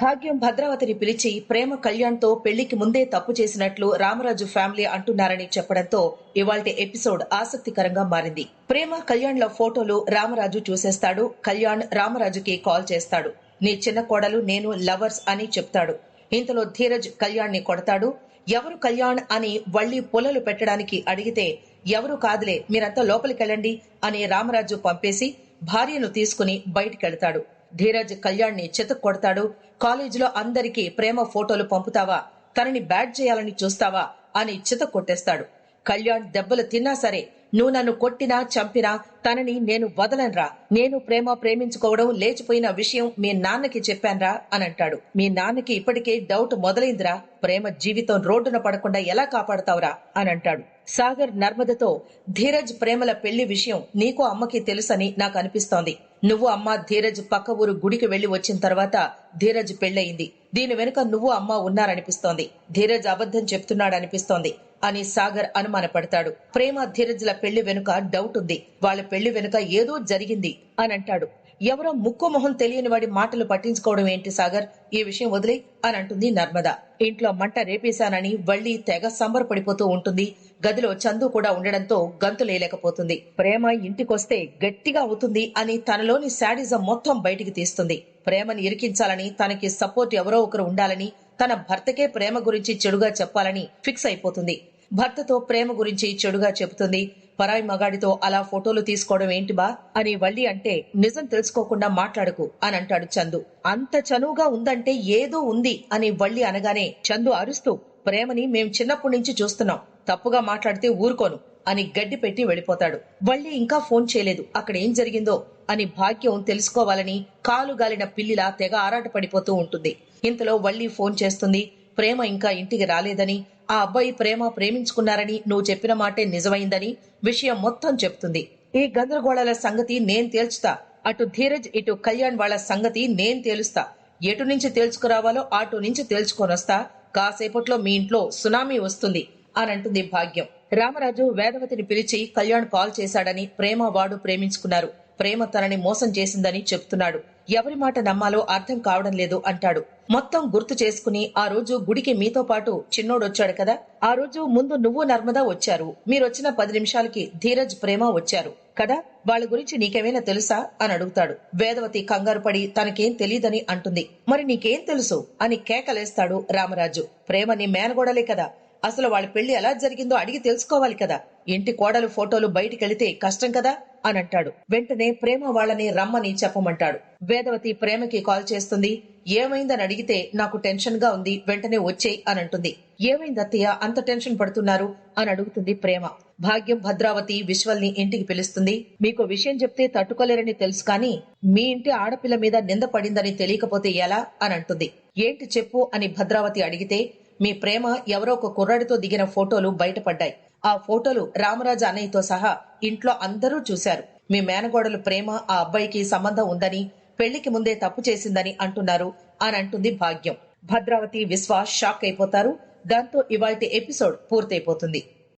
భాగ్యం భద్రావతిని పిలిచి ప్రేమ కళ్యాణ్తో పెళ్ళికి ముందే తప్పు చేసినట్లు రామరాజు ఫ్యామిలీ అంటున్నారని చెప్పడంతో ఇవాల్టి ఎపిసోడ్ ఆసక్తికరంగా మారింది. ప్రేమ కళ్యాణ్ల ఫోటోలు రామరాజు చూసేస్తాడు కళ్యాణ్ రామరాజుకి కాల్ చేస్తాడు. నీ చిన్న కోడలు నేను లవర్స్ అని చెప్తాడు. ఇంతలో ధీరజ్ కళ్యాణ్ని కొడతాడు. ఎవరు కళ్యాణ్ అని వళ్ళీ పొలలు పెట్టడానికి అడిగితే ఎవరు కాదులే మీరంతా లోపలికెళ్ళండి అని రామరాజు పంపేసి భార్యను తీసుకుని బయటికెళ్తాడు. ధీరజ్ కళ్యాణ్ని ని కొడతాడు. కాలేజీలో అందరికీ ప్రేమ ఫోటోలు పంపుతావా? తనని బ్యాడ్ చేయాలని చూస్తావా? అని చిత కొట్టేస్తాడు. కళ్యాణ్ దెబ్బలు తిన్నా సరే నువ్వు నన్ను కొట్టినా చంపినా తనని నేను వదలనురా. నేను ప్రేమ ప్రేమించుకోవడం లేచిపోయిన విషయం మీ నాన్నకి చెప్పాన్రా అని అంటాడు. మీ నాన్నకి ఇప్పటికే డౌట్ మొదలైందిరా. ప్రేమ జీవితం రోడ్డున పడకుండా ఎలా కాపాడతావురా అని అంటాడు. సాగర్ నర్మదతో ధీరజ్ ప్రేమల పెళ్ళి విషయం నీకు అమ్మకి తెలుసని నాకు అనిపిస్తోంది. నువ్వు అమ్మ ధీరజ్ పక్క ఊరు గుడికి వెళ్ళి వచ్చిన తర్వాత ధీరజ్ పెళ్ళయింది దీని వెనుక నువ్వు అమ్మ ఉన్నారనిపిస్తోంది. ధీరజ్ అబద్ధం చెప్తున్నాడనిపిస్తోంది. అని సాగర్ అనుమానపడతాడు. ప్రేమ ధీరజ్ల పెళ్ళి వెనుక డౌట్ ఉంది. వాళ్ళ పెళ్ళి వెనుక ఏదో జరిగింది అని అంటాడు. ఎవరో ముక్కు మొహం తెలియని వాడి మాటలు పట్టించుకోవడం ఏంటి సాగర్? ఈ విషయం వదిలే అని అంటుంది నర్మద. ఇంట్లో మంట రేపేశానని వళ్ళీ తెగ సంబరపడిపోతూ ఉంటుంది. గదిలో చందు కూడా ఉండడంతో గంతులేయలేకపోతుంది ప్రేమ ఇంటికొస్తే గట్టిగా అవుతుంది అని తనలోని శాడిజం మొత్తం బయటికి తీస్తుంది. ప్రేమని ఇరికించాలని తనకి సపోర్ట్ ఎవరో ఒకరు ఉండాలని తన భర్తకే ప్రేమ గురించి చెడుగా చెప్పాలని ఫిక్స్ అయిపోతుంది. భర్తతో ప్రేమ గురించి చెడుగా చెబుతుంది. పరాయి మగాడితో అలా ఫోటోలు తీసుకోవడం ఏంటి బా? అని వల్లి అంటే నిజం తెలుసుకోకుండా మాట్లాడకు అని అంటాడు చందు. అంత చనువుగా ఉందంటే ఏదో ఉంది అని వల్లి అనగానే చందు అరుస్తూ ప్రేమని మేం చిన్నప్పటి నుంచి చూస్తున్నాం. తప్పుగా మాట్లాడితే ఊరుకోను. అని గడ్డి పెట్టి వెళ్ళిపోతాడు. వల్లి ఇంకా ఫోన్ చేయలేదు. అక్కడ ఏం జరిగిందో అని భాగ్యం తెలుసుకోవాలని కాలు గాలిన పిల్లిలా తెగ ఆరాట పడిపోతూ ఉంటుంది. ఇంతలో వల్లి ఫోన్ చేస్తుంది. ప్రేమ ఇంకా ఇంటికి రాలేదని ఆ అబ్బాయి ప్రేమ ప్రేమించుకున్నారని నువ్వు చెప్పిన మాటే నిజమైందని విషయం మొత్తం చెప్తుంది. ఈ గందరగోళాల సంగతి నేను తేల్చుతా. అటు ధీరజ్ ఇటు కళ్యాణ్ వాళ్ళ సంగతి నేను తేలుస్తా. ఎటు నుంచి తేల్చుకురావాలో అటు నుంచి తేల్చుకొనొస్తా కాసేపట్లో మీ ఇంట్లో సునామీ వస్తుంది. అని అంటుంది భాగ్యం. రామరాజు వేదవతిని పిలిచి కళ్యాణ్ కాల్ చేశాడని ప్రేమ వాడు ప్రేమించుకున్నారు. ప్రేమ తనని మోసం చేసిందని చెప్తున్నాడు. ఎవరి మాట నమ్మాలో అర్థం కావడం లేదు అంటాడు. మొత్తం గుర్తు చేసుకుని ఆ రోజు గుడికి మీతో పాటు చిన్నోడొచ్చాడు కదా? ఆ రోజు ముందు నువ్వు నర్మదా వచ్చారు. మీరొచ్చిన పది నిమిషాలకి ధీరజ్ ప్రేమ వచ్చారు కదా? వాళ్ళ గురించి నీకేమైనా తెలుసా? అని అడుగుతాడు. వేదవతి కంగారు పడి తనకేం తెలియదని అంటుంది. మరి నీకేం తెలుసు? అని కేకలేస్తాడు రామరాజు. ప్రేమని మేనగోడలే కదా. అసలు వాళ్ళ పెళ్ళి ఎలా జరిగిందో అడిగి తెలుసుకోవాలి కదా. ఇంటి కోడలు ఫోటోలు బయటికెళితే కష్టం కదా? అని అంటాడు. వెంటనే ప్రేమ వాళ్ళని రమ్మని చెప్పమంటాడు. వేదవతి ప్రేమకి కాల్ చేస్తుంది. ఏమైందని అడిగితే నాకు టెన్షన్గా ఉంది వెంటనే వచ్చేయ్ అని అంటుంది. ఏమైంది అత్తయ్య? అంత టెన్షన్ పడుతున్నారు అని అడుగుతుంది ప్రేమ. భాగ్యం భద్రావతి విశ్వల్ని ఇంటికి పిలుస్తుంది. మీకు విషయం చెప్తే తట్టుకోలేరని తెలుసు కానీ మీ ఇంటి ఆడపిల్ల మీద నింద పడిందని తెలియకపోతే ఎలా? అని అంటుంది. ఏంటి చెప్పు అని భద్రావతి అడిగితే మీ ప్రేమ ఎవరో ఒక కుర్రాడితో దిగిన ఫోటోలు బయటపడ్డాయి. ఆ ఫోటోలు రామరాజు అన్నయ్యతో సహా ఇంట్లో అందరూ చూశారు. మీ మేనగోడలు ప్రేమ ఆ అబ్బాయికి సంబంధం ఉందని పెళ్ళికి ముందే తప్పు చేసిందని అంటున్నారు అని అంటుంది భాగ్యం. భద్రావతి విశ్వాస్ షాక్ అయిపోతారు. దాంతో ఇవాల్టి ఎపిసోడ్ పూర్తయిపోతుంది.